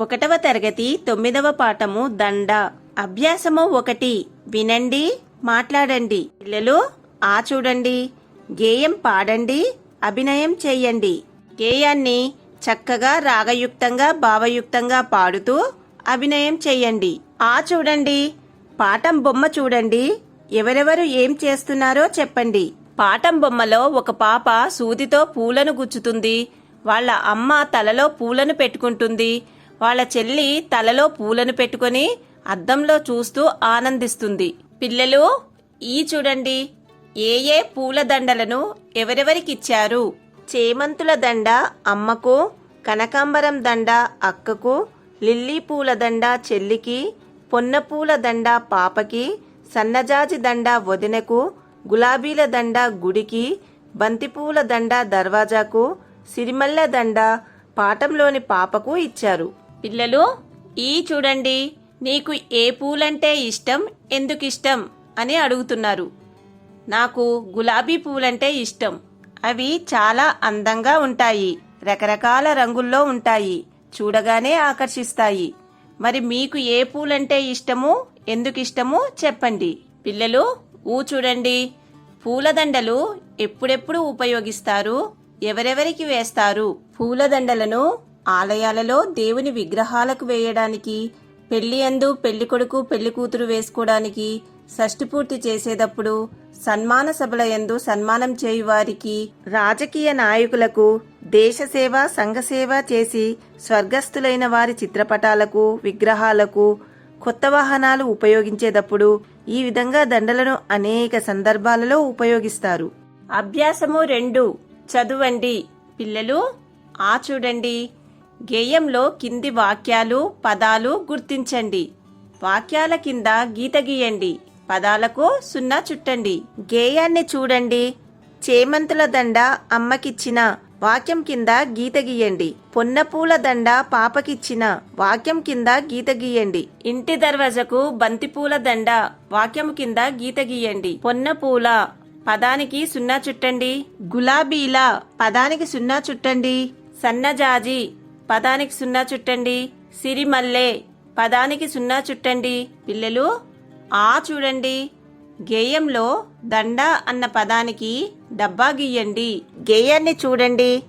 ఒకటవ తరగతి తొమ్మిదవ పాఠము దండ. అభ్యాసము ఒకటి. వినండి మాట్లాడండి. పిల్లలు ఆ చూడండి. గేయం పాడండి అభినయం చేయండి. గేయాన్ని చక్కగా రాగయుక్తంగా భావయుక్తంగా పాడుతూ అభినయం చేయండి. ఆ చూడండి. పాఠం బొమ్మ చూడండి. ఎవరెవరు ఏం చేస్తున్నారో చెప్పండి. పాఠం బొమ్మలో ఒక పాప సూదితో పూలను గుచ్చుతుంది. వాళ్ళ అమ్మ తలలో పూలను పెట్టుకుంటుంది. వాళ్ళ చెల్లి తలలో పూలను పెట్టుకొని అద్దంలో చూస్తూ ఆనందిస్తుంది. పిల్లలు ఈ చూడండి ఏ ఏ పూల దండలను ఎవరెవరికిచ్చారు? చేమంతుల దండ అమ్మకు కనకాంబరం దండ అక్కకు లిల్లీ పూల దండ చెల్లికి పొన్నపూల దండ పాపకి సన్నజాజి దండ వదినకు గులాబీల దండ గుడికి బంతిపూల దండ దర్వాజాకు సిరిమల్ల దండ పాఠంలోని పాపకు ఇచ్చారు. పిల్లలు ఈ చూడండి నీకు ఏ పూలంటే ఇష్టం ఎందుకు ఇష్టం అని అడుగుతున్నారు. నాకు గులాబీ పూలంటే ఇష్టం. అవి చాలా అందంగా ఉంటాయి రకరకాల రంగుల్లో ఉంటాయి చూడగానే ఆకర్షిస్తాయి. మరి మీకు ఏ పూలంటే ఇష్టము ఎందుకు ఇష్టము చెప్పండి. పిల్లలు ఊ చూడండి పూలదండలు ఎప్పుడెప్పుడు ఉపయోగిస్తారు ఎవరెవరికి వేస్తారు? పూలదండలను ఆలయాలలో దేవుని విగ్రహాలకు వేయడానికి పెళ్ళి అందు పెళ్ళి కొడుకు పెళ్ళి కూతురు వేసుకోవడానికి షష్ఠి పూర్తి చేసేటప్పుడు సన్మాన సభల యందు సన్మానం చేయువారికి రాజకీయ నాయకులకు దేశ సేవ చేసి స్వర్గస్థులైన వారి చిత్రపటాలకు విగ్రహాలకు కొత్త వాహనాలు ఉపయోగించేటప్పుడు ఈ విధంగా దండలను అనేక సందర్భాలలో ఉపయోగిస్తారు. అభ్యాసము రెండు. చదువండి. పిల్లలు ఆ చూడండి. గేయంలో కింది వాక్యాలు పదాలు గుర్తించండి. వాక్యాల కింద గీత గీయండి. పదాలకు సున్నా చుట్టండి. గేయాన్ని చూడండి. చేమంతుల దండ అమ్మకిచ్చిన వాక్యం కింద గీత గీయండి. పొన్నపూల దండ పాపకిచ్చిన వాక్యం కింద గీత గీయండి. ఇంటి దర్వాజకు బంతిపూల దండ వాక్యం కింద గీత గీయండి. పొన్నపూల పదానికి సున్నా చుట్టండి. గులాబీల పదానికి సున్నా చుట్టండి. సన్నజాజి పదానికి సున్నా చుట్టండి. సిరిమల్లె పదానికి సున్నా చుట్టండి. పిల్లలు ఆ చూడండి. గేయంలో దండ అన్న పదానికి డబ్బా గీయండి. గేయాన్ని చూడండి.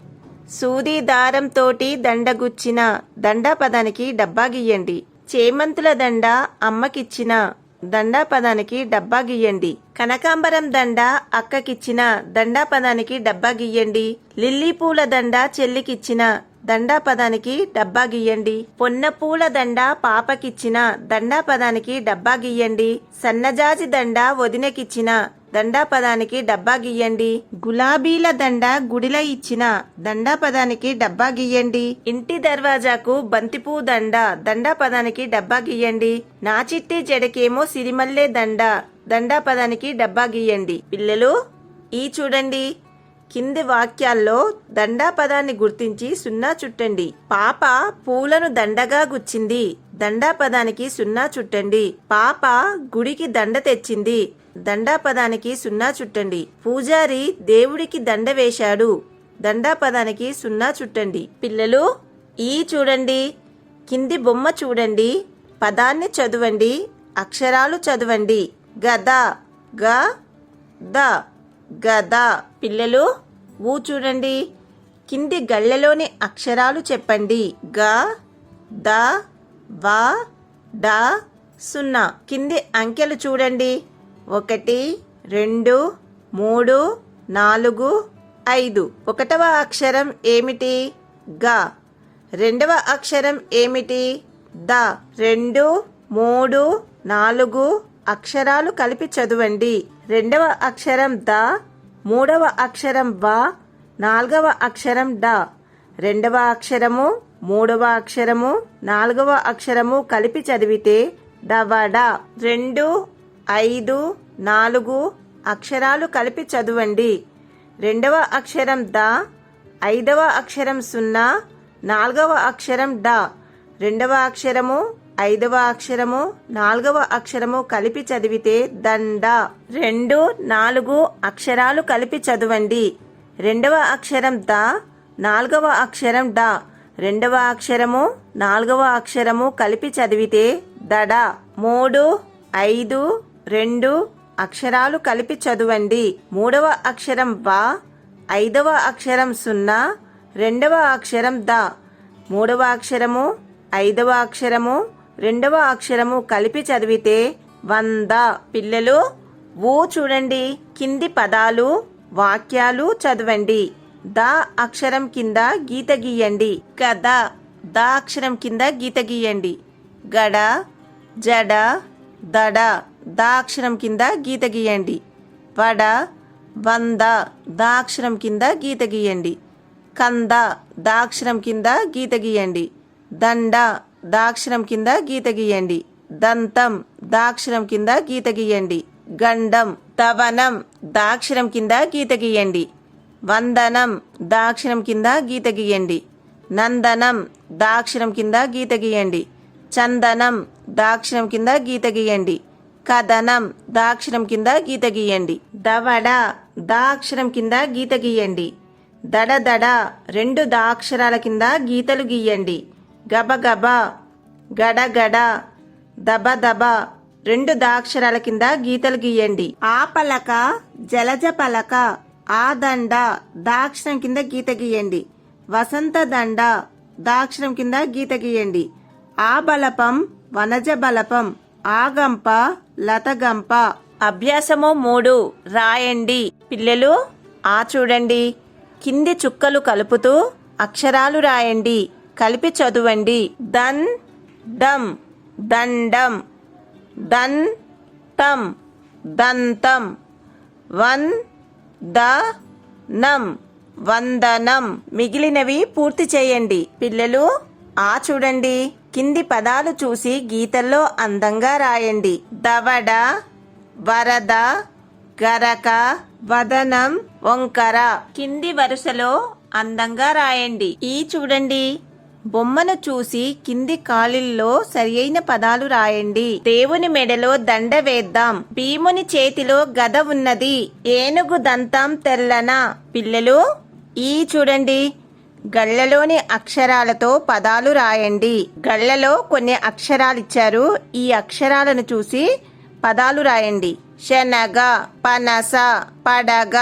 సూది దారంతోటి దండగుచ్చిన దండ పదానికి డబ్బా గీయండి. చేమంతుల దండ అమ్మకిచ్చిన దండా పదానికి డబ్బా గీయండి. కనకాంబరం దండ అక్కకిచ్చిన దండా పదానికి డబ్బా గీయండి. లిల్లీ పూల దండ చెల్లికిచ్చిన దండా పదానికి డబ్బా గీయండి. పొన్న పూల దండ పాపకిచ్చిన దండా పదానికి డబ్బా గీయండి. సన్నజాజి దండ వదినకిచ్చిన దండాపదానికి డబ్బా గీయండి. గులాబీల దండ గుడిలో ఇచ్చిన దండాపదానికి డబ్బా గీయండి. ఇంటి దర్వాజాకు బంతిపూ దండ దండా పదానికి డబ్బా గీయండి. నా చిట్టి జడకేమో సిరిమల్లె దండ దండాపదానికి డబ్బా గీయండి. పిల్లలు ఈ చూడండి. కింది వాక్యాల్లో దండా పదాన్ని గుర్తించి సున్నా చుట్టండి. పాప పూలను దండగా గుచ్చింది. దండా పదానికి సున్నా చుట్టండి. పాప గుడికి దండ తెచ్చింది. దండా పదానికి సున్నా చుట్టండి. పూజారి దేవుడికి దండ వేశాడు. దండా పదానికి సున్నా చుట్టండి. పిల్లలు ఈ చూడండి. కింది బొమ్మ చూడండి. పదాన్ని చదవండి. అక్షరాలు చదవండి. గద గ ద గద. పిల్లలు ఊ చూడండి. కింది గళ్ళలోని అక్షరాలు చెప్పండి. గ ద వ డ సున్నా. కింది అంకెలు చూడండి. ఒకటి రెండు మూడు నాలుగు ఐదు. ఒకటవ అక్షరం ఏమిటి? గ. రెండవ అక్షరం ఏమిటి? ద. రెండు మూడు నాలుగు అక్షరాలు కలిపి చదవండి. రెండవ అక్షరం ద మూడవ అక్షరం వ నాలుగవ అక్షరం డ. రెండవ అక్షరము మూడవ అక్షరము నాలుగవ అక్షరము కలిపి చదివితే డవడ రెండు ఐదు నాలుగు అక్షరాలు కలిపి చదవండి. రెండవ అక్షరం ద ఐదవ అక్షరం సున్నా నాలుగవ అక్షరం డ. రెండవ అక్షరము ఐదవ అక్షరము నాలుగవ అక్షరము కలిపి చదివితే దండ. రెండు నాలుగు అక్షరాలు కలిపి చదవండి. రెండవ అక్షరం ద నాలుగవ అక్షరం డ. రెండవ అక్షరము నాలుగవ అక్షరము కలిపి చదివితే దడ. మూడు ఐదు రెండు అక్షరాలు కలిపి చదవండి. మూడవ అక్షరం వా ఐదవ అక్షరం సున్నా రెండవ అక్షరం ద. మూడవ అక్షరము ఐదవ అక్షరము రెండవ అక్షరము కలిపి చదివితే వంద. పిల్లలు ఊ చూడండి. కింది పదాలు వాక్యాలు చదవండి. ద అక్షరం కింద గీత గీయండి. గద ద అక్షరం కింద గీత గీయండి. గడ జడ దడ. దాక్షరం కింద గీత గీయండి. వడ వంద దాక్షరం కింద గీత గీయండి. కంద దాక్షరం కింద గీత గీయండి. దండ దాక్షరం కింద గీత గీయండి. దంతం దాక్షరం కింద గీత గీయండి. గండం తవనం దాక్షరం కింద గీత గీయండి. వందనం దాక్షరం కింద గీత గీయండి. నందనం దాక్షరం కింద గీత గీయండి. చందనం దాక్షరం కింద గీత గీయండి. కథనం దాక్షరం కింద గీత గీయండి. దవడ దాక్షరం కింద గీత గీయండి. దడ దడ రెండు దాక్షరాల కింద గీతలు గీయండి. గబగబ గడ గడ దబ దబ రెండు దాక్షరాల కింద గీతలు గీయండి. ఆ పలక జలజ పలక. ఆ దండ దాక్షరం కింద గీత గీయండి. వసంత దండ దాక్షరం కింద గీత గీయండి. ఆ బలపం వనజ బలపం. ఆగంప లతగంప. అభ్యాసము మూడు. రాయండి. పిల్లలు ఆ చూడండి. కింది చుక్కలు కలుపుతూ అక్షరాలు రాయండి. కలిపి చదవండి. దన్ డం దండం. దన్ తం దంతం. వన్ ద నం వందనం. మిగిలినవి పూర్తి చేయండి. పిల్లలు ఆ చూడండి. కింది పదాలు చూసి గీతల్లో అందంగా రాయండి. దవడ వరద గరక వదనం వంకర. కింది వరుసలో అందంగా రాయండి. ఈ చూడండి. బొమ్మను చూసి కింది కాలిల్లో సరియైన పదాలు రాయండి. దేవుని మెడలో దండ వేద్దాం. భీముని చేతిలో గద ఉన్నది. ఏనుగు దంతం తెల్లన. పిల్లలు ఈ చూడండి. గళ్ళలోని అక్షరాలతో పదాలు రాయండి. గళ్ళలో కొన్ని అక్షరాలు ఇచ్చారు ఈ అక్షరాలను చూసి పదాలు రాయండి. శనగ పనస పడగ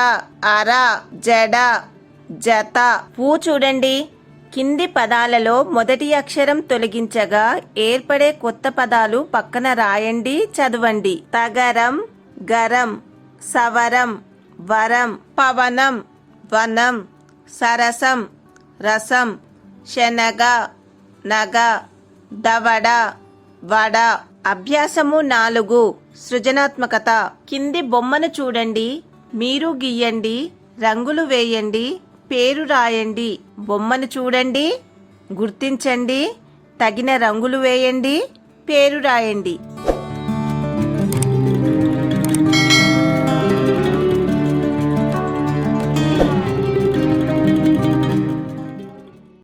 అర జడ జత. పూ చూడండి. కింది పదాలలో మొదటి అక్షరం తొలగించగా ఏర్పడే కొత్త పదాలు పక్కన రాయండి చదవండి. తగరం గరం సవరం వరం పవనం వనం సరసం రసం శనగ నగ దవడ వడ. అభ్యాసము నాలుగు. సృజనాత్మకత. కింది బొమ్మను చూడండి. మీరు గీయండి. రంగులు వేయండి. పేరు రాయండి. బొమ్మను చూడండి. గుర్తించండి. తగిన రంగులు వేయండి. పేరు రాయండి.